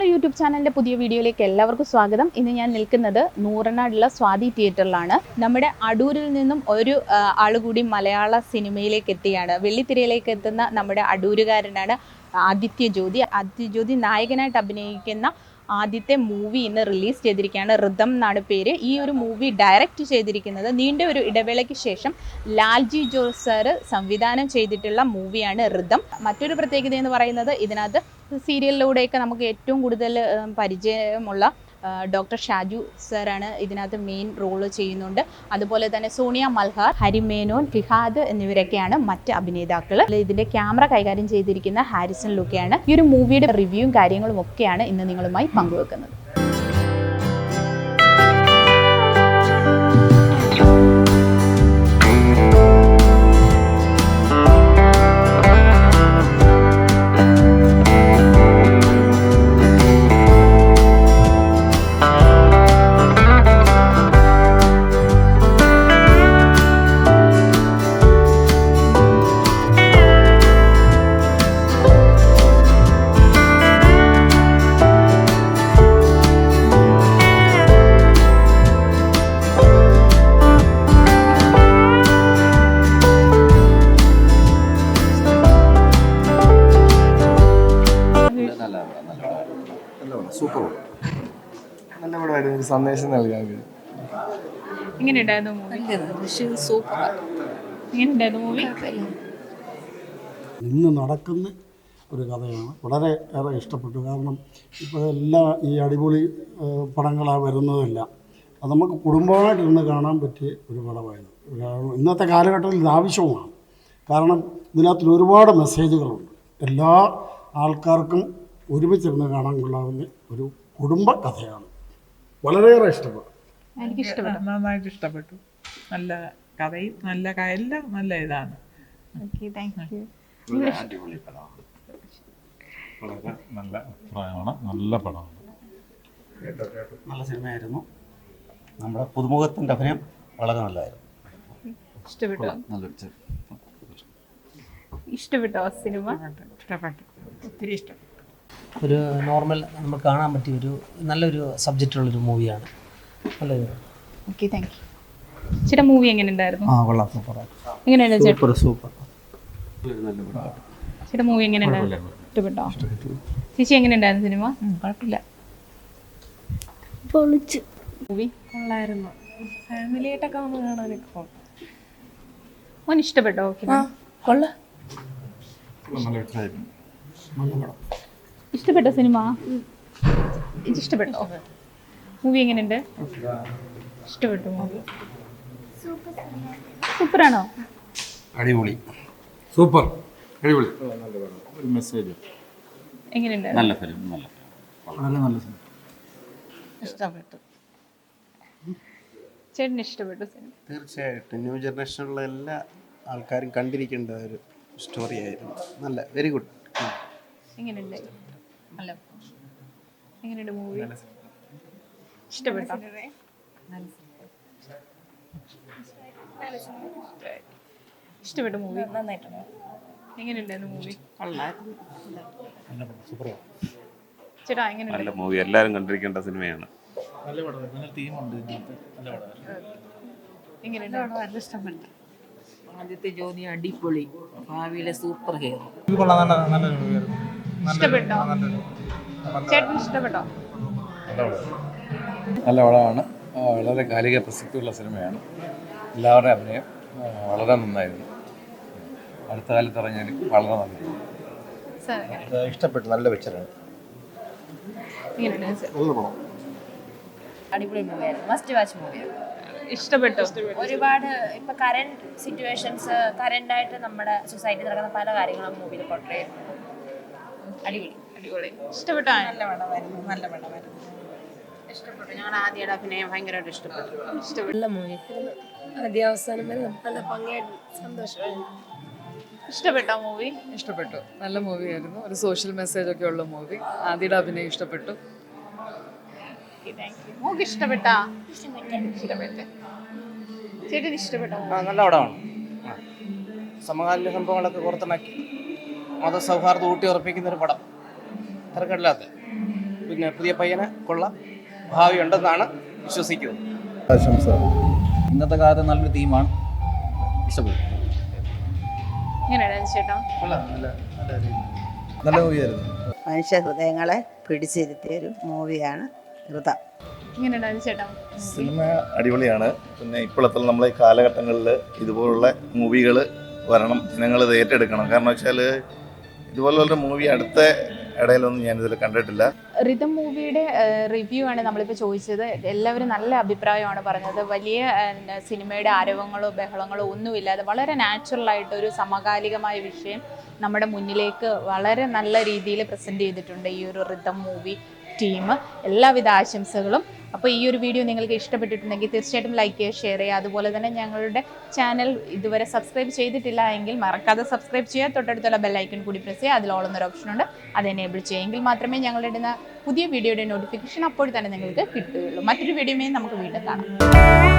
മലയാള YouTube ചാനലിന്റെ പുതിയ വീഡിയോയിലേക്ക് എല്ലാവർക്കും സ്വാഗതം. ഇന്ന് ഞാൻ നിൽക്കുന്നത് നൂറനാടുള്ള സ്വാതി തിയേറ്ററിലാണ്. നമ്മുടെ അടൂരിൽ നിന്നും ഒരു ആൾ കൂടി മലയാള സിനിമയിലേക്ക് എത്തിയാണ്. വെള്ളിത്തിരയിലേക്ക് എത്തുന്ന നമ്മുടെ അടൂരുകാരനാണ് ആദിത്യ ജ്യോതി. ആദിത്യ ജ്യോതി നായകനായിട്ട് അഭിനയിക്കുന്ന ആദ്യത്തെ മൂവി ഇന്ന് റിലീസ് ചെയ്തിരിക്കുകയാണ്. ഋതം എന്നാണ് പേര്. ഈ ഒരു മൂവി ഡയറക്റ്റ് ചെയ്തിരിക്കുന്നത് നീണ്ട ഒരു ഇടവേളയ്ക്ക് ശേഷം ലാൽജി ജോസ് സംവിധാനം ചെയ്തിട്ടുള്ള മൂവിയാണ് ഋതം. മറ്റൊരു പ്രത്യേകത എന്ന് പറയുന്നത് ഇതിനകത്ത് സീരിയലിലൂടെയൊക്കെ നമുക്ക് ഏറ്റവും കൂടുതൽ പരിചയമുള്ള ഡോക്ടർ ഷാജു സാറാണ് ഇതിനകത്ത് മെയിൻ റോൾ ചെയ്യുന്നുണ്ട്. അതുപോലെ തന്നെ സോണിയ മൽഹാർ ഹരിമേനോൻ ഫിഹാദ് എന്നിവരൊക്കെയാണ് മറ്റ് അഭിനേതാക്കൾ ഇതിന്റെ ക്യാമറ കൈകാര്യം ചെയ്തിരിക്കുന്ന ഹാരിസൺ ലുക്കയാണ് ഈ ഒരു മൂവിയുടെ റിവ്യൂവും കാര്യങ്ങളും ഒക്കെയാണ് ഇന്ന് നിങ്ങളുമായി പങ്കുവെക്കുന്നത്. നല്ല പടമായിരുന്നു ഒരു സന്ദേശം നൽകാൻ എങ്ങനെയുണ്ടായിരുന്നു മൂവി എങ്ങനെയുണ്ടായിരുന്നു മൂവി ഇന്ന് നടക്കുന്ന ഒരു കഥയാണ്. വളരെ ഏറെ ഇഷ്ടപ്പെട്ടു. കാരണം ഇപ്പോൾ എല്ലാ ഈ അടിപൊളി പടങ്ങളാണ് വരുന്നതെല്ലാം അത് നമുക്ക് കുടുംബമായിട്ട് ഇന്ന് കാണാൻ പറ്റിയ ഒരു പടമായിരുന്നു. കാരണം ഇന്നത്തെ കാലഘട്ടത്തിൽ ഇത് ആവശ്യവുമാണ്. കാരണം ഇതിനകത്തിൽ ഒരുപാട് മെസ്സേജുകളുണ്ട് എല്ലാ ആൾക്കാർക്കും ഒരുമിച്ചിരുന്ന് കാണാൻ കൊള്ളാവുന്ന ഒരു കുടുംബ കഥയാണ്. വളരെയേറെ ഇഷ്ടപ്പെട്ടു. എനിക്ക് ഇഷ്ടപ്പെട്ടു നന്നായിട്ട് ഇഷ്ടപ്പെട്ടു നല്ല കഥയും നല്ല എല്ലാം നല്ല ഇതാണ്. വളരെ നല്ല അഭിപ്രായമാണ്. നല്ല പടമാണ്. നല്ല സിനിമയായിരുന്നു. നമ്മുടെ പുതുമുഖത്തിന്റെ അഭിനയം വളരെ നല്ലതായിരുന്നു. ഇഷ്ടപ്പെട്ടോ? നല്ലൊരു ഇഷ്ടപ്പെട്ടോ സിനിമ? ഇഷ്ടപ്പെട്ടു. ഒത്തിരി ഇഷ്ടപ്പെട്ടു. ഒരു നോർമൽ നമ്മൾ കാണാൻ പറ്റിയ ഒരു നല്ലൊരു സബ്ജക്റ്റുള്ളൊരു മൂവിയാണ് നല്ലൊരു ഓക്കെ താങ്ക് യു ചേട്ടാ മൂവി എങ്ങനെ ഉണ്ടായിരുന്നു ആ കൊള്ളാം സൂപ്പർ എങ്ങനെയുണ്ട് ചേട്ടാ? സൂപ്പർ സൂപ്പർ നല്ല പടമാണ് ചേട്ടാ മൂവി എങ്ങനെ ഉണ്ടായിരുന്നു ഇഷ്ടപ്പെട്ടോ. ചേച്ചി എങ്ങനെ ഉണ്ടായിരുന്നു സിനിമ കുഴപ്പമില്ല. മൂവി കൊള്ളായിരുന്നു. ഫാമിലിയായിട്ടൊക്കെ വന്ന് കാണാനൊക്കെ കൊള്ളാം മോൻ ഇഷ്ടപ്പെട്ടോ? ഓക്കെ കൊള്ളാം. നല്ല അഭിപ്രായം ഇഷ്ടപ്പെട്ടോ സിനിമ? ഇത് ഇഷ്ടപ്പെട്ടോ മൂവി എങ്ങനെയുണ്ട്? ഇഷ്ടപ്പെട്ടു. മൂവി സൂപ്പറാണോ? അടിപൊളി. സൂപ്പർ. അടിപൊളി. ഒരു മെസ്സേജ് എങ്ങനെയുണ്ട്? നല്ല ഫിലിം നല്ല. വളരെ നല്ല സിനിമ ഇഷ്ടപ്പെട്ടു. ചേട്ടന് ഇഷ്ടപ്പെട്ടു സിനിമ? തീർച്ചയായിട്ടും. ന്യൂ ജനറേഷനിലുള്ള എല്ലാ ആൾക്കാരും കണ്ടിരിക്കേണ്ട ഒരു സ്റ്റോറി ആയിരുന്നു. നല്ല വെരി ഗുഡ് എങ്ങനെയുണ്ട്? നല്ല എങ്ങനെയുണ്ട് മൂവി ഇഷ്ടപ്പെട്ടോ? ഇഷ്ടപ്പെട്ട മൂവി നന്നായിട്ടുണ്ട്. എങ്ങനെയുണ്ടായിരുന്നു മൂവി കൊള്ളായിരുന്നു ചേട്ടാ എങ്ങനെയുണ്ട്? നല്ല മൂവി എല്ലാവരും കണ്ടിരിക്കേണ്ട സിനിമയാണ്. നല്ല എങ്ങനെയുണ്ട്? നല്ല ഇഷ്ടപ്പെട്ടു ആദ്യത്തെ ജോലി അടിപൊളി. ഭാവിയിലെ സൂപ്പർ ഹീറോ ഇഷ്ടപ്പെട്ടോ? ചേട്ടൻ ഇഷ്ടപ്പെട്ടോ? നല്ല വളമാണ് വളരെ കാലിക പ്രസക്തിയുള്ള സിനിമയാണ്. എല്ലാവരുടെയും അഭിനയം വളരെ നന്നായിരുന്നു. അടുത്ത കാലത്ത് ഇറങ്ങിയാൽ വളരെ നന്നായിരുന്നു സാർ ഇഷ്ടപ്പെട്ടു നല്ല പിക്ചറാണ് അടിപൊളി മൂവിയായിരുന്നു. മസ്റ്റ് വാച്ച് മൂവിയായിരുന്നു ഇഷ്ടപ്പെട്ടു? ഒരുപാട് ഇപ്പൊ കറന്റ് സിറ്റുവേഷൻസ് കറന്റ് ആയിട്ട് നമ്മുടെ സൊസൈറ്റി നടക്കുന്ന പല കാര്യങ്ങളും മൂവിയിൽ പോർട്രേ അടിപൊളി അടിപൊളി. ഇഷ്ടപ്പെട്ടോ നല്ല പടമായിരുന്നു നല്ല പടമായിരുന്നു. ഇഷ്ടപ്പെട്ടു. ഞങ്ങൾ ആദ്യയുടെ അഭിനയം ഭയങ്കരമായിട്ട് ഇഷ്ടപ്പെട്ടു. നല്ല മൂവി. ആദ്യ അവസാനം വരെ നല്ല ഭംഗിയായിട്ട് സന്തോഷമായിരുന്നു. ഇഷ്ടപ്പെട്ട മൂവി? ഇഷ്ടപ്പെട്ടു. നല്ല മൂവിയായിരുന്നു. ഒരു സോഷ്യൽ മെസ്സേജ് ഒക്കെ ഉള്ള മൂവി. ആദ്യയുടെ അഭിനയം ഇഷ്ടപ്പെട്ടു. മൂക്ക് ഇഷ്ടപ്പെട്ടാ? ഇഷ്ടപ്പെട്ടു. ചേട്ടന് ഇഷ്ടപ്പെട്ടോ? നല്ല പടമാണ്. സമകാലിക സംഭവങ്ങളൊക്കെ പുറത്തിണക്കി മതസൗഹാർദ്ദം ഊട്ടി ഉറപ്പിക്കുന്ന ഒരു പടം. തിരക്കടില്ലാത്ത പിന്നെ പുതിയ പയ്യനെ കൊള്ള ഭാവി ഉണ്ടെന്നാണ് വിശ്വസിക്കുന്നത്. ആശംസ ഇന്നത്തെ കാലത്ത് നല്ലൊരു തീമാണ് ഇഷ്ടപ്പെട്ടു നല്ല മൂവിയായിരുന്നു മനുഷ്യ ഹൃദയങ്ങളെ പിടിച്ചിരുത്തിയ ഒരു മൂവിയാണ് ചേട്ടാ? സിനിമ അടിപൊളിയാണ്. പിന്നെ ഇപ്പോഴത്തെ നമ്മളെ ഈ കാലഘട്ടങ്ങളിൽ ഇതുപോലുള്ള മൂവികൾ വരണം ജനങ്ങൾ ഇത് ഏറ്റെടുക്കണം. കാരണം വെച്ചാൽ ഇതുപോലുള്ള മൂവി അടുത്ത ഇടയിലൊന്നും ഞാനിതിൽ കണ്ടിട്ടില്ല. റിതം മൂവിയുടെ റിവ്യൂ ആണ് നമ്മളിപ്പോൾ ചോദിച്ചത്. എല്ലാവരും നല്ല അഭിപ്രായമാണ് പറഞ്ഞത്. വലിയ സിനിമയുടെ ആരവങ്ങളോ ബഹളങ്ങളോ ഒന്നുമില്ലാതെ വളരെ നാച്ചുറൽ ആയിട്ട് ഒരു സമകാലികമായ വിഷയം നമ്മുടെ മുന്നിലേക്ക് വളരെ നല്ല രീതിയിൽ പ്രസന്റ് ചെയ്തിട്ടുണ്ട് ഈ ഒരു റിതം മൂവി ടീം എല്ലാവിധ ആശംസകളും. അപ്പോൾ ഈ ഒരു വീഡിയോ നിങ്ങൾക്ക് ഇഷ്ടപ്പെട്ടിട്ടുണ്ടെങ്കിൽ തീർച്ചയായിട്ടും ലൈക്ക് ചെയ്യുക ഷെയർ ചെയ്യുക. അതുപോലെ തന്നെ ഞങ്ങളുടെ ചാനൽ ഇതുവരെ സബ്സ്ക്രൈബ് ചെയ്തിട്ടില്ല എങ്കിൽ മറക്കാതെ സബ്സ്ക്രൈബ് ചെയ്യുക. തൊട്ടടുത്തുള്ള ബെല്ലൈക്കൺ കൂടി പ്രസ് ചെയ്യുക. ഓപ്ഷൻ ഉണ്ട്. അത് എനേബിൾ ചെയ്യുമെങ്കിൽ മാത്രമേ ഞങ്ങളിടുന്ന പുതിയ വീഡിയോയുടെ നോട്ടിഫിക്കേഷൻ അപ്പോൾ തന്നെ നിങ്ങൾക്ക് കിട്ടുകയുള്ളൂ. മറ്റൊരു വീഡിയോയുമായി നമുക്ക് വീണ്ടും കാണാം.